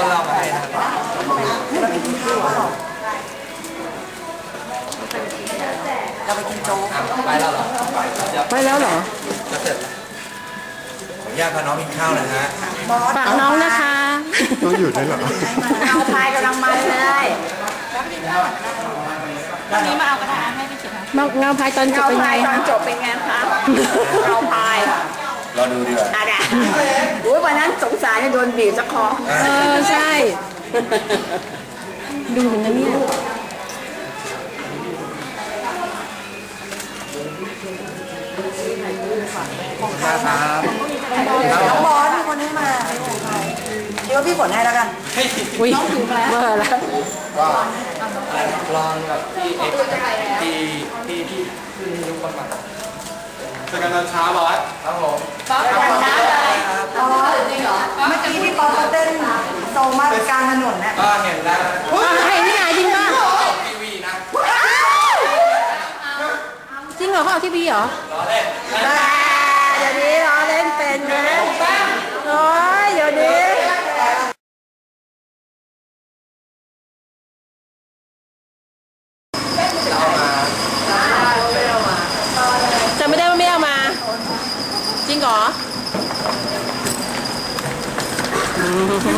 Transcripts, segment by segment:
ก็เล่ามาให้นะครับเราไปกินโจ๊กอะไปแล้วเหรอเดี๋ยวไปแล้วเหรอ จะเสร็จแล้วขออนุญาตพาน้องกินข้าวหนะฮะบอสฝากน้องนะคะ ต้องอยู่ด้วยเหรอเอาพายกำลังมาเลยเงาเงาพายตอนจบเอาเป็นไงพายตอนจบเป็นไงคะเอาพาย รอดูดีกว่า อะไรอุ้ยวันนั้นสงสารเนี่ยโดนบีบสักคอเออใช่ ดูเหมือนนั้นเนี่ยขอบคุณมากครับน้องบอสมีคนให้มาเดี๋ยวพี่ฝนให้แล้วกันอุ้ยเบอร์แล้วก็ลองกับพี่เอ็กซ์ที่ที่ที่ขึ้นทุกคนมาเจอกันตอนเช้าบอสครับผมบอสจริงเหรอ เมื่อกี้พี่บอสเขาเต้นโซมากกลางถนนน่ะก็เห็นแล้วอะเห็นที่ไหนจริงป่ะทีวีนะ จริงเหรอเขาเอาที่บีเหรอรอเล่น เดี๋ยวนี้ล้อเล่นเป็นนะโอ้ยเดี๋ยวนี้จะไม่ได้ว่าไม่เอามา จริงเหรอ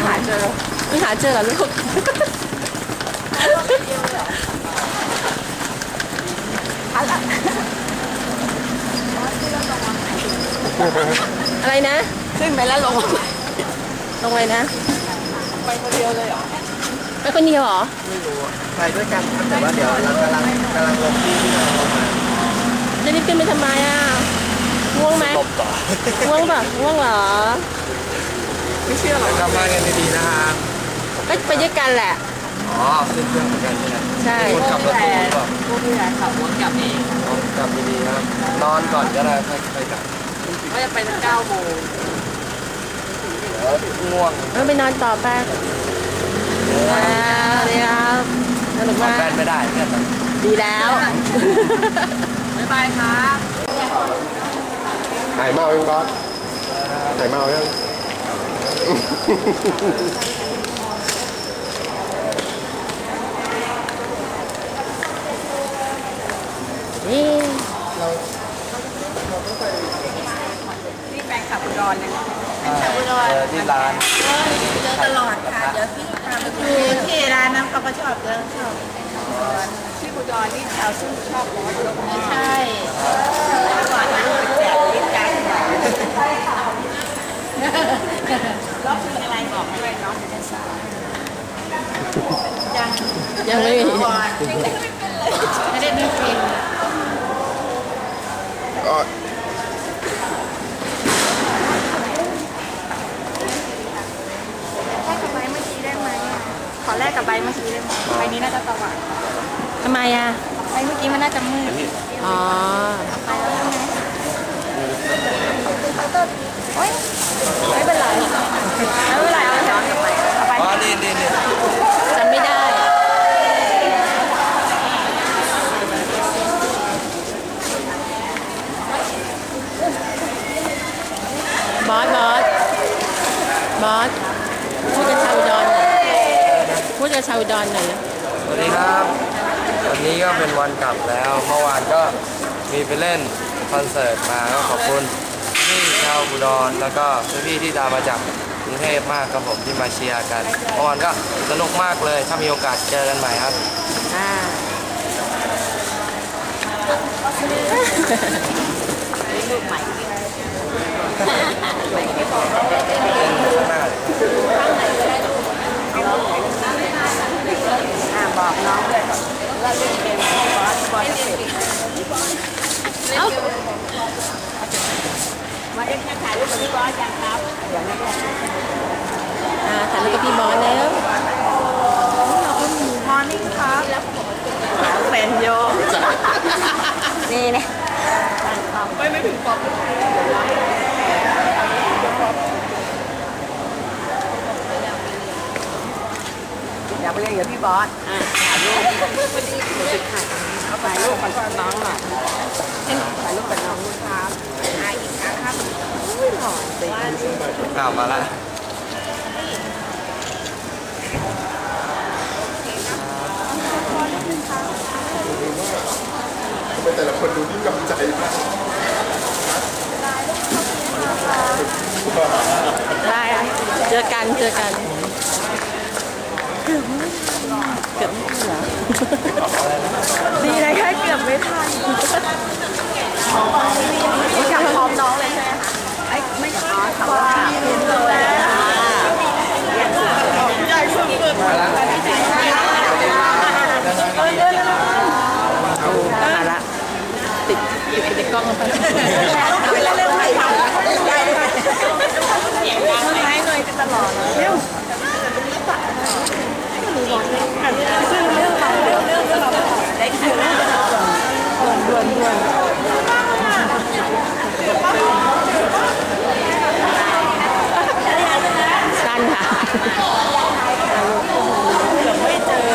หาเจอไม่หาเจอเหรอลูกอะไรนะ ขึ้นไปแล้วลงลงเลยนะ ไปคนเดียวเลยเหรอ ไปคนเดียวเหรอไปด้วยกันครับแต่ว่าเดี๋ยวเรากำลังกำลังลงที่ที่เราลงมาจะรีบขึ้นไปทำไมอะง่วงไหมตบต่อ ง่วงป่ะง่วงเหรอ ไม่เชื่อหรอกกลับบ้านกันดีๆนะครับก็ไปด้วยกันแหละ อ๋อขึ้นเครื่องเหมือนกันใช่ไหมใช่ คนขับรถตู้ก็พวกพี่แหละขับรถกลับเองกลับดีๆครับ นอนก่อนก็ได้ค่อยไปกลับก็จะเป็นเก้าโมงเดี๋ยวง่วงเออไปนอนต่อไปอ่าดีครับสนุกถอดมากแว่นไม่ได้เนี่ยดีแล้ว บ๊ายบายครับหายเมายังบอสหายเมายัง นี่พี่แฟนขับอุดรเลยเจอที่ร้านเจอตลอดค่ะ เดี๋ยวพี่พาไปดูที่ร้านนั้นเขาก็ชอบเดินชอบที่อุดรนี่ชาวซึ่งชอบบอสยกนี้ใช่ก่อนนะลูกไปแจกลิ้นกัน รอบคืออะไรบอกด้วยน้องจะได้ทราบยังยังไม่มีก่อนไม่ได้ดูฟิล์มก็แลกกับใบเมื่อกี้ได้ไหมอะขอแลกกับใบเมื่อกี้ได้ไหมใบนี้น่าจะสว่างทำไมอะใบเมื่อกี้มันน่าจะมืดอ๋อไปแล้วใช่ไหม โอ๊ยไม่เป็นไรไม่เป็นไรเอาย้อนกลับไปเอาไปอ๋อนี่นี่นี่จำไม่ได้บอสบอสบอสพูดกับชาวอุดอนหน่อยพูดกับชาวอุดอนหน่อยนะสวัสดีครับ วันนี้ก็เป็นวันกลับแล้ว เมื่อวานก็มีไปเล่นคอนเสิร์ตมาก็ขอบคุณ พี่ชาวอุดรแล้วก็พี่ๆที่ตามมาจากกรุงเทพมากครับผมที่มาเชียร์กันเมื่อวานก็สนุกมากเลยถ้ามีโอกาสเจอกันใหม่ครับ อ่าเล่นข้างหน้าเลยอ่าบอกน้องด้วยว่าเล่นเกมบอสบอสจะปิดเอ้าเอ็กซ์ถ่ายรูปกับ พี่บอสยังครับเดี๋ยวนะอ่าถ่ายรูปกับพี่บอสแล้วมอร์นิ่งครับเป็นโยนี่เนี่ยไม่ไม่ถึงปอบอยากไปเล่นกับพี่บอสอ่าถ่ายรูปเอาถ่ายรูปกับน้องหน่อยถ่ายรูปกับน้องครับอ่าอีกครั้งครับ อ้าวมาละแต่ละคนดูนิ่งกำใจมากได้อะเจอกัน เจอกัน เกือบไม่เกือบไม่เลยแค่เกือบไม่ทัน ติดติดกล้องไป เร็วๆไม่ทันเสียงดังไหมหน่อยจะตลอดเร็วซึ่งเรื่องของเรื่องเรื่องเรื่องเราได้คิวแล้ว ด่วนด่วนด่วนสั้นค่ะไม่เจอ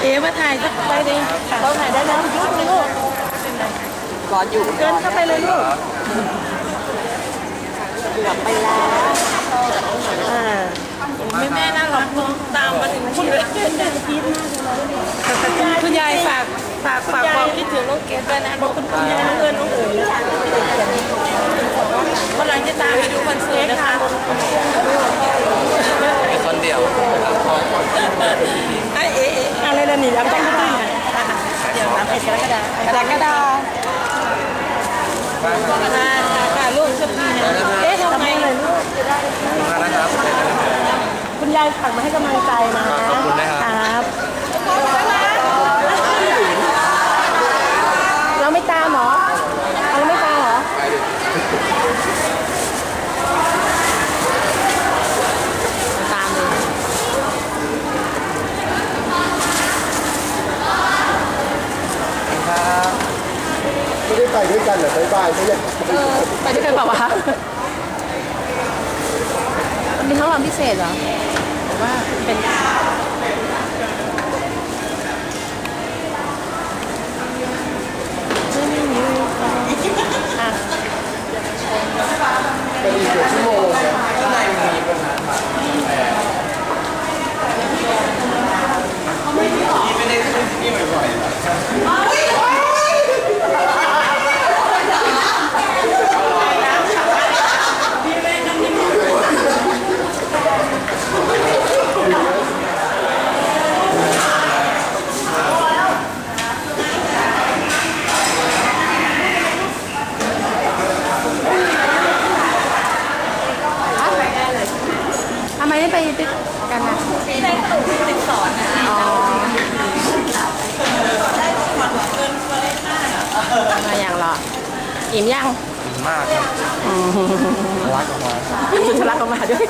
เอ๋มาถ่ายสักไปดิเราถ่ายได้แล้วยุบเลยลูกรออยู่เดินเข้าไปเลยลูกเกือบไปแล้วอ่าแม่แม่น่ารักตามมาถึงที่เลยคุณยายฝากฝากฝากความคิดถึงน้องเกดด้วยนะบอกคุณคุณยายน้องเอิญน้องเอ๋ยวันหลังจะตามไปดูคอนเสิร์ตนะคะ คนเดียว ไอ้เอ๋ อะไรล่ะนี่ยังต้องพูดด้วย เดี๋ยวสามเอ็ดกร กฎาคมกระดาษกระดาษค่ะค่ะลูกโชคดีนะเอ๊ะทำไมเลยลูกมานะครับ คุณยายฝากมาให้กำลังใจนะ ขอบคุณนะครับ ครับเราไม่ตามเหรอเอาเราไม่ตามเหรอตามเลย ครับ ไม่ได้ไปด้วยกัน เอบ๊ายบายไม่อยเออไปด้วยกันเปล่าวะมีห้องรับพิเศษเหรอหรือว่าเป็นอะ เป็นอีกเกือบชั่วโมงนะ ทำไมไม่ไปด้วย กันอะที่ได้ขนมที่ติดสอนนะอ๋อมาอย่างหรออิ่มยังดีมากครับอืมรักออกมาทะลักออกมาด้วย